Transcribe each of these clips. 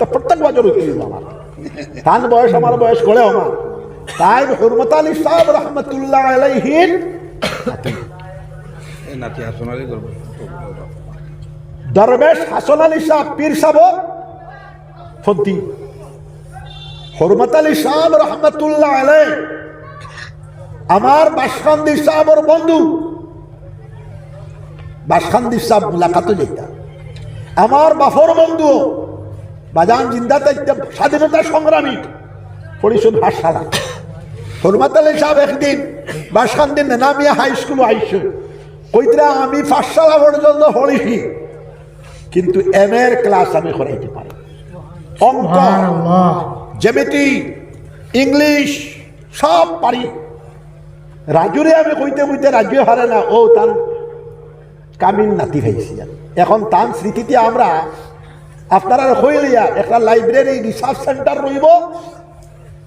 তো প্রত্যেক বছর আমার। বয়স আমার বয়স করে আমার। তাই হুরমত আলী সাহেব রহমতুল্লাহ আলাইহিন। এই নাতি আসনালি করব। দরবেশ হাসন আলী সাহ পীর সাহ ফন্তি হরমত আলী সাহেব রহমতুল্লাহ আলাই আমার বাসখান্দি সাহেবর বন্ধু। বাসখান্দি সাহেব মুলাকাতও যেটা আমার বাফর বন্ধু। বাজান জিন্দা থাকতে স্বাধীনতা সংগ্রামী পরিষদ হাসালা হরমত আলী সাহেব একদিন বাসখান্দি নেনামিয়া হাই স্কুল আইসু কইতরা আমি পাঠশালা পর্যন্ত হরিহি কিন্তু এম এর ক্লাস আমি করাইতে পারি অঙ্ক জ্যামিতি ইংলিশ সব পারি। রাজুরে আমি কইতে কইতে রাজু হারে না ও তান কামিন নাতি হয়েছি এখন তান স্মৃতিতে আমরা আপনারা হইলিয়া একটা লাইব্রেরি রিসার্চ সেন্টার রইব।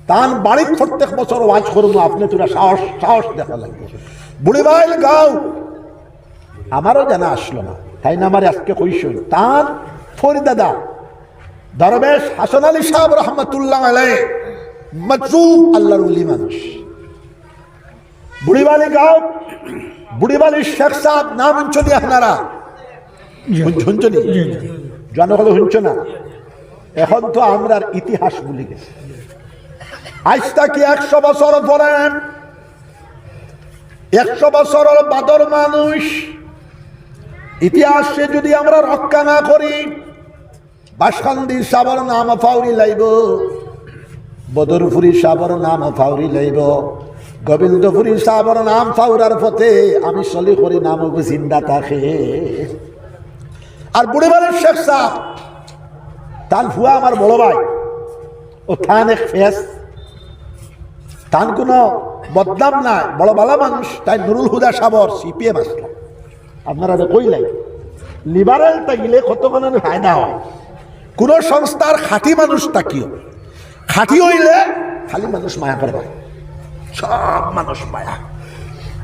তান বাড়ির প্রত্যেক বছর ওয়াজ করব আপনি তোরা সাহস সাহস দেখা লাগবে। বুড়িবাইল গাও। আমারও জানা আসলো না তাই না আমার আজকে কইসই? তার ফরিদাদা দরবেশ হাসান আলী সাহেব রহমতুল্লাহ আলাই মজরুব আল্লাহর উলি মানুষ। বুড়িবালি গাঁও। বুড়িবালি শেখ সাহেব নাম শুনছনি আপনারা? শুনছনি জনগণ শুনছ না। এখন তো আমরার ইতিহাস ভুলে গেছি। আজ তাকে একশো বছর পরে একশো বছরের বাদর মানুষ, ইতিহাসে যদি আমরা রক্ষা না করি বাসখান্দি সাবর নাম ফাউরি লাইব, বদরপুরি সাবর নাম ফাউরি লাইব, গোবিন্দপুরি সাবর নাম ফাউরার পথে আমি চলি করি নাম জিন্দা থাকে আর বুড়িবারের শেখ সাহ তান ফুয়া আমার বড় ভাই, ও থান এক ফেস। তান কোনো বদনাম নাই, বড় বালা মানুষ, তাই নুরুল হুদা সাবর, সিপিএম আসলো। আপনারা তো কইলাই লিবারেল থাকিলে কতক্ষণ ফায়দা হয়? কোনো সংস্থার খাঁটি মানুষ তাকিও খাঁটি হইলে খালি মানুষ মায়া করবে। সব মানুষ মায়া।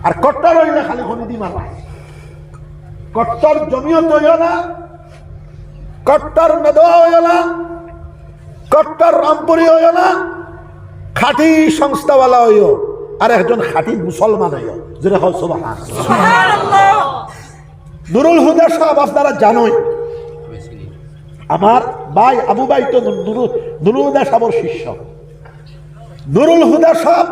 আর কট্টর হইলে খালি হনিদি মারা কট্টর জমিও তৈল না কট্টর মেদ হইল না কট্টর রামপুরি হইল না খাঁটি সংস্থাওয়ালা হইও আর একজন খাঁটি মুসলমান হইও। যেটা হল সোভা নুরুল হুদা সাহেব আপনারা জানোই আমার ভাই আবু ভাই তো নুরুল হুদা সাহেবর শিষ্য। নুরুল হুদা সাহেব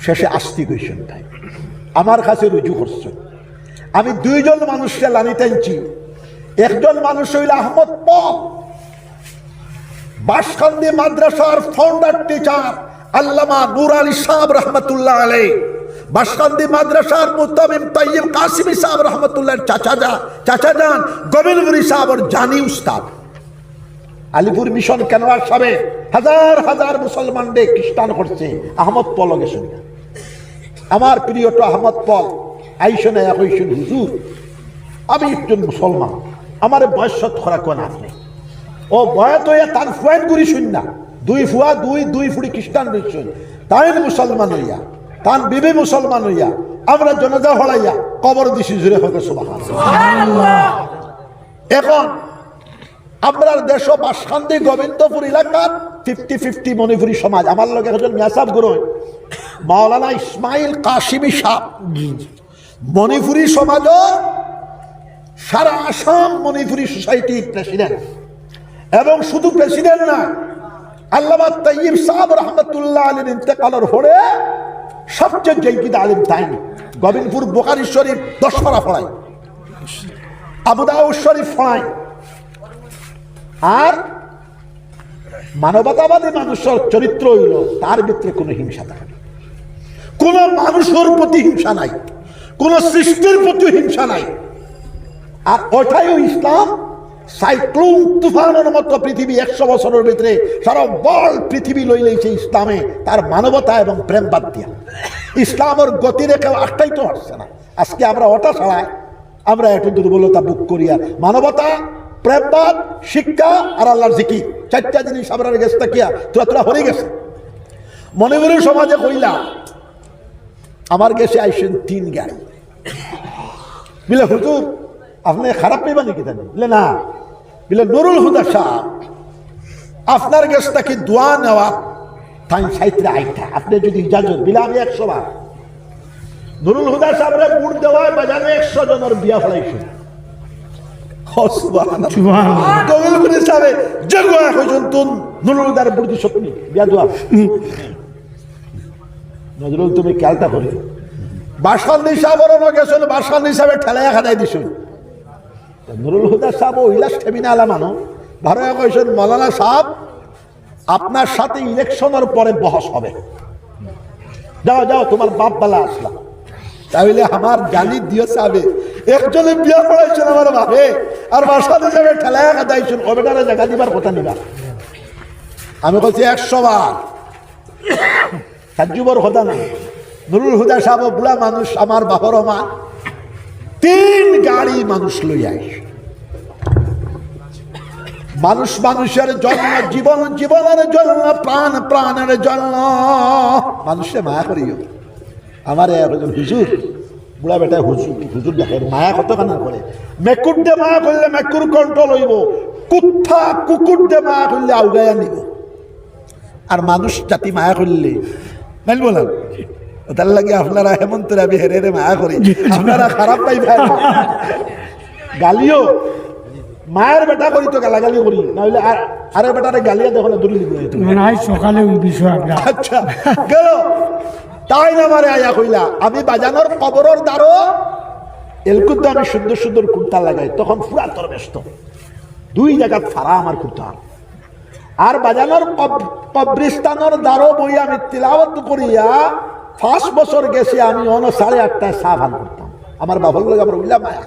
শেষে আস্তি কইছেন তাই। আমার কাছে রুজু করছেন। আমি দুইজন মানুষকে লানি টানছি একজন মানুষ হইল আহমদ পপ। বাসকান্দি মাদ্রাসার ফাউন্ডার টিচার আল্লামা নুর আলী সাহেব রহমতুল্লাহ বাসকান্দি মাদ্রাসার রহমতুল্লাহ চাচা যা চাচা যান জানি উস্তাদ। আলিপুর মিশন সাবে হাজার হাজার মুসলমানদের খ্রিস্টান আহমদ আমার প্রিয়টা আহমদ পল। আইসনে কইছেন হুজুর। আমি একজন মুসলমান। আমার বয়স খরা কোন আপনি ও বয়স হইয়া তার ফুয়াইন করি শুন না। দুই ফুয়া, দুই দুই ফুড়ি খ্রিস্টান রয়েছেন তাই মুসলমান হইয়া তান বিবি মুসলমান হইয়া, আমরা জনজা হলাইয়া কবর দিছি জুড়ে হবে সুবাহান এখন আমরা দেশ বাসখান্দি গোবিন্দপুর এলাকার ফিফটি ফিফটি মণিপুরি সমাজ। আমার লোক একজন মেসাব গুরু মাওলানা ইসমাইল কাশিমি সাহ। মণিপুরি সমাজ সারা আসাম মণিপুরি সোসাইটির প্রেসিডেন্ট এবং শুধু প্রেসিডেন্ট না, আল্লামা আলীর সবচেয়ে তাইনি গোবিন্দপুর ফড়ায় আর মানবতাবাদী মানুষের চরিত্র হইল, তার ভিতরে কোনো হিংসা থাকে কোন মানুষের প্রতি হিংসা নাই। কোন সৃষ্টির প্রতি হিংসা নাই। আর ওটাই ইসলাম। সাইক্লোন তুফানের মতো পৃথিবী একশো বছরের ভিতরে সারা বল পৃথিবী লই লইছে ইসলামে। তার মানবতা এবং প্রেম বাদ দিয়া। ইসলামের গতি রেখে একটাই তো আসছে না। আজকে আমরা ওটা ছাড়াই আমরা একটু দুর্বলতা বুক করি আর। মানবতা প্রেমবাদ শিক্ষা আর আল্লাহর জিকি চারটা জিনিস আমরা গেছে তাকিয়া তোরা তোরা হরে গেছে। মনে মনে সমাজে কইলা আমার গেছে আইসেন তিন গাড়ি। বলে হুজুর আপনি খারাপ পেবা নাকি জানি? বলে না। বলে নুরুল হুদা সাহ আপনার কাছটা কি দোয়া নেওয়া? তাই সাইত্রে আইটা আপনি যদি ইজাজত বিলে আমি একশো বার। নুরুল হুদা সাহেবরে বুট দেওয়ায় বাজারে একশো জনের বিয়া ফেলাইছে। নজরুল তুমি খেয়ালটা করি। বাসন হিসাবের গেছেন বাসন হিসাবে ঠেলাইয়া খাদাই দিছুন নুরুল হুদা সাহেব ওইলাস ঠেবিনা আলা মানো ভারত কইছেন, মৌলানা সাহেব, আপনার সাথে ইলেকশনের পরে বহস হবে। যাও যাও, তোমার বাপ বালা আসলা তাহলে আমার জানি দিও সাবে একজনে বিয়া পড়াইছেন আমার বাপে, আর বাসাতে যাবে ঠেলায় কাদাইছেন কবেটারে জায়গা দিবার কথা নিবা। আমি বলছি একশো বার। সাজ্জুবর কথা না নুরুল হুদা সাহেব, বুড়া মানুষ আমার বাপর মা। তিন গাড়ি মানুষ লই আইস মানুষ মানুষের জন্য, জীবন জীবনের জন্য, প্রাণ প্রাণের জন্য। মানুষে মায়া করিও। আমার হুজুর, বুড়া বেটা হুজুর হুজুর দেখেন, মায়া কত কানা করে। মেকুর দে মায়া করলে মেকুর কন্ট্রোল হইব। কুত্থা কুকুর দে মায়া করলে আউগাইয়া নিব। আর মানুষ জাতি মায়া করলে বলেন তার লাগে আপনারা হেমন্ত রাবি হেরে মায়া করি। আপনারা খারাপ পাই ভাই। গালিও। মায়ের বেটা করি তো গালাগালি করি। নাহলে আর আরে বেটারে গালিয়া দেখলে দূরে দিব মনে হয় সকালে বিষয় আচ্ছা গেল। তাই না মারে আয়া কইলা? আমি বাজানোর কবরের দ্বারো এলকুদ্দ আমি সুন্দর সুন্দর কুর্তা লাগাই তখন পুরা তোর ব্যস্ত। দুই জায়গা ফাড়া আমার কুর্তা। আর বাজানোর কব- কবরিস্তানোর দ্বারো বই আমি তিলাওয়াত করিয়া পাঁচ বছর গেছি, আমি অন সাড়ে আটটায় চা ভান করতাম। আমার বাবার লোক আমার উইলা মায়া।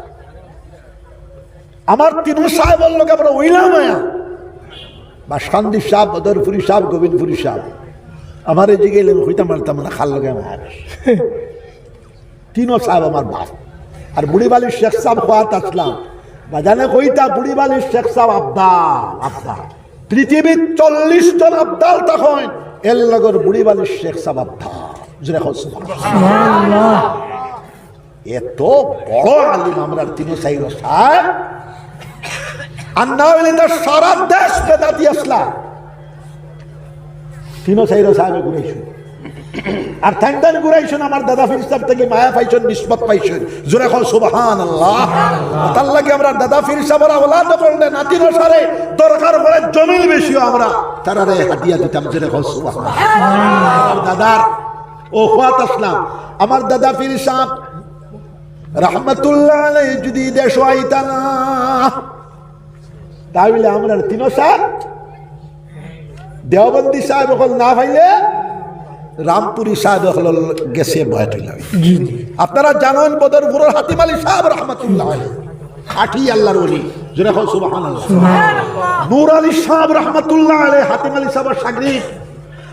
আমার তিনু সাহেবের লোক আমরা উইলা মায়া। বা সন্দীপ সাহ বদরপুরি সাহ গোবিন্দপুরি সাহ আমার এই দিকে হইতাম, মারতাম না, খাল লগে আমার তিনও সাহেব আমার বাপ। আর বুড়িবালির শেখ সাহেব খোয়াত আসলাম। বাজানে কইতা বুড়িবালির শেখ সাহেব আব্দাল আব্দাল পৃথিবীর চল্লিশ জন আব্দাল তখন, এর লগর বুড়িবালির শেখ সাহেব আব্দাল এত বড় আলিম আমরা তিনও সাইর সাহেব। আর না হইলে তো সারা দেশ বেদাতি আসলা। তিনও সাইর সাহেবে ঘুরাইছুন। আর থ্যাংদান ঘুরাইছুন আমার দাদা ফিরসাব থেকে মায়া পাইছুন নিষ্পত পাইছুন। জোরে কল সুবহান আল্লাহ তার লাগে আমরা দাদা ফিরসাবর আওলাদ করলে নাতিনো সারে দরকার পড়ে জমিল বেশিও আমরা। তারারে হাতিয়া দিতাম জোরে কল সুবহান দাদার ও খোয়াত আসলাম? আমার দাদা ফির সাহেব রহমতুল্লাহ যদি দেশ আইতা না। তাহলে আমরা তিনো সাত? দেওবন্দি সাহেব হল না ভাইলে রামপুরি সাহেব হল গেছে জি আপনারা জানেন বদরপুরের হাতিম আলী সাহেব রহমতুল্লাহ। খাঁটি আল্লাহর ওলি। হল সুবহানাল্লাহ। নূর আলী সাহেব রহমতুল্লাহ আলাই হাতিম আলী সাহেবের সাগরিদ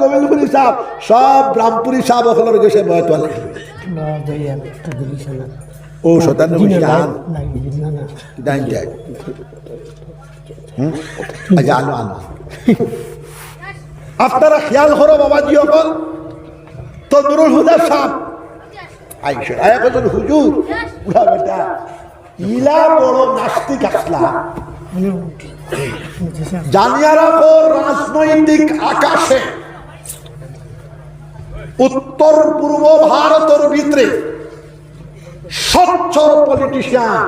গোবিন্দপুরি সব গেছে ও আচ্ছা আনো আনো। আপনারা খেয়াল করো বাবাজি অকল। তো নুরুল হুদা সাহ আইসে হুজুর। ইলা বড় নাস্তিক আসলা। জানিয়া রাখো রাজনৈতিক আকাশে উত্তর পূর্ব ভারতের ভিতরে স্বচ্ছ পলিটিশিয়ান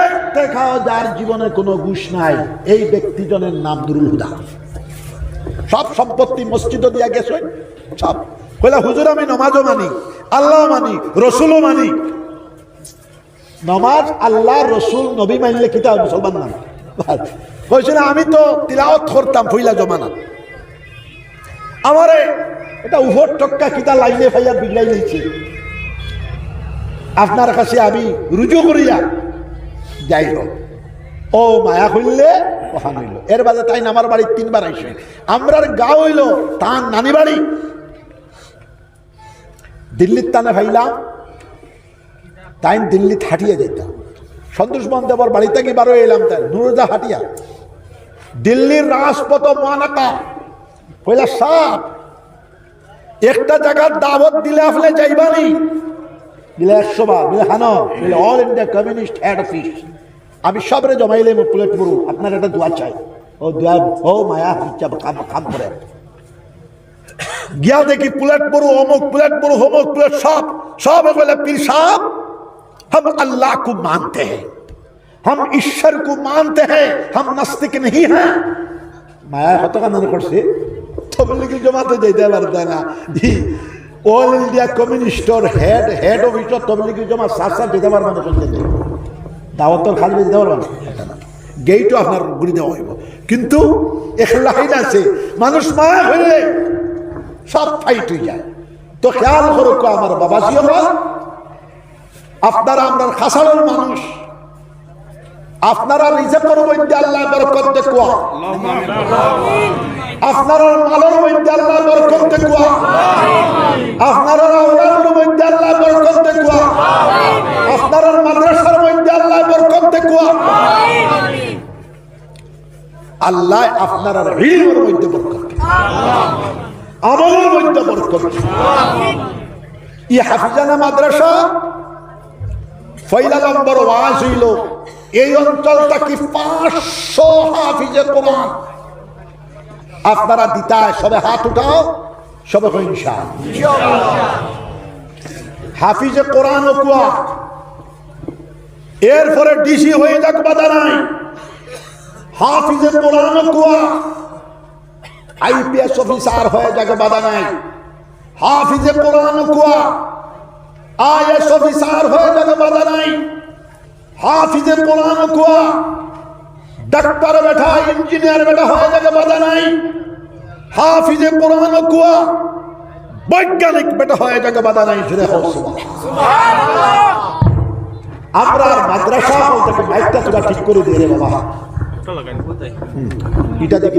এক দেখাও যার জীবনে কোনো ঘুষ নাই। এই ব্যক্তিজনের নাম নুরুল হুদা। সব সম্পত্তি মসজিদ দিয়া গেছে। সব। কইলা, হুজুর, আমি নমাজও মানি আল্লাহ মানি, রসুলও মানি। নমাজ আল্লাহ, রসুল, নবী মানলে কিতা মুসলমান নাম কইছিল আমি তো তিলাওয়াত করতাম ফইলা জমানা। আমারে এটা উভর টক্কা কিতা লাইনে ফাইয়া বিগড়াই নিয়েছে আপনার কাছে আমি রুজু করিয়া যাই হোক। ও মায়া হইলে ওখান হইল। এর বাদে তাই আমার বাড়ি তিনবার আইসে আমরার গাঁও হইল তার নানি বাড়ি। দিল্লির টানে ভাইলাম তাই দিল্লি হাঁটিয়ে যেতাম সন্তোষ বন্দেবর বাড়িতে কি বারো এলাম তাই? নুরজা হাটিয়া। দিল্লির রাজপথ মানাকা কইলা সাপ একটা জায়গার দাবত দিলে আসলে যাইবানি? দিলে একশো বার, দিলে হানো, দিলে all India communist head office আমি সবরে জমাইলে প্লেট করু আপনার একটা দোয়া চাই। ও দোয়া ও মায়া ইচ্ছা খাম করে। গিয়া দেখি প্লেট পড়ু অমুক প্লেট পড়ু অমুক প্লেট সব সব বলে পীর সাহ হম আল্লাহ খুব মানতে। হ্যাঁ हम ईश्वर को मानते हैं हम नास्तिक नहीं हैं মায়া কত কান্না করছে তবলিগি জমাতে যেতে পারতে না all India কমিউনিস্টর head head officer Tablighi Jamaat সাত যেতে পারবে না পর্যন্ত দাওয়াতর খালি যেতে পারবে না গেইটও আপনার গুড়ি দেওয়া হইব কিন্তু এক লাইন আছে মানুষ মায়া হইলে সব ফাইট হয়ে যায় তো খেয়াল করো কো আমার বাবাজি আমার আপনারা আমরা খাসাড়ের মানুষ আপনারা রিজেকের মধ্যে আল্লাহ বরকত দেখুয়া। আপনারা মালের মধ্যে আল্লাহ বরকত দেখুয়া। আপনারা আওলাদের মধ্যে আল্লাহ বরকত দেখুয়া। আপনারা মাদ্রাসার মধ্যে আল্লাহ বরকত দেখুয়া। আল্লাহ আপনারা ঋণের মধ্যে বরকত আমলের মধ্যে বরকত ই হাফিজানা মাদ্রাসা ফয়লা নম্বর ওয়াজ হইল, এই অঞ্চলটা কি পাঁচশো হাফিজে কোরআন? আপনারা দিতায় সবে হাত উঠাও, সবে হিংসা হাফিজে কোরআন ও কুয়া। এরপরে ডিসি হয়ে যাক বাধা নাই হাফিজে কোরআন ও কুয়া। আইপিএস অফিসার হয়ে যাক বাধা নাই হাফিজে কোরআন ও কুয়া। আইএস অফিসার হয়ে যাবে বাধা নাই হাফিজে কোরআন কুয়া। ডাক্তার বেটা ইঞ্জিনিয়ার বেটা হয়ে যাবে বাধা নাই হাফিজে কোরআন কুয়া। বৈজ্ঞানিক বেটা হয়ে যাবে বাধা নাই ফিরে আমরা মাদ্রাসা বলতে মাইকটা তোরা ঠিক করে দিয়ে বাবা। এটা দেখি।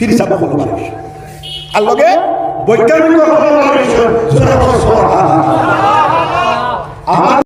ফির সাবা হল মানুষ আর লগে বৈজ্ঞানিক আমার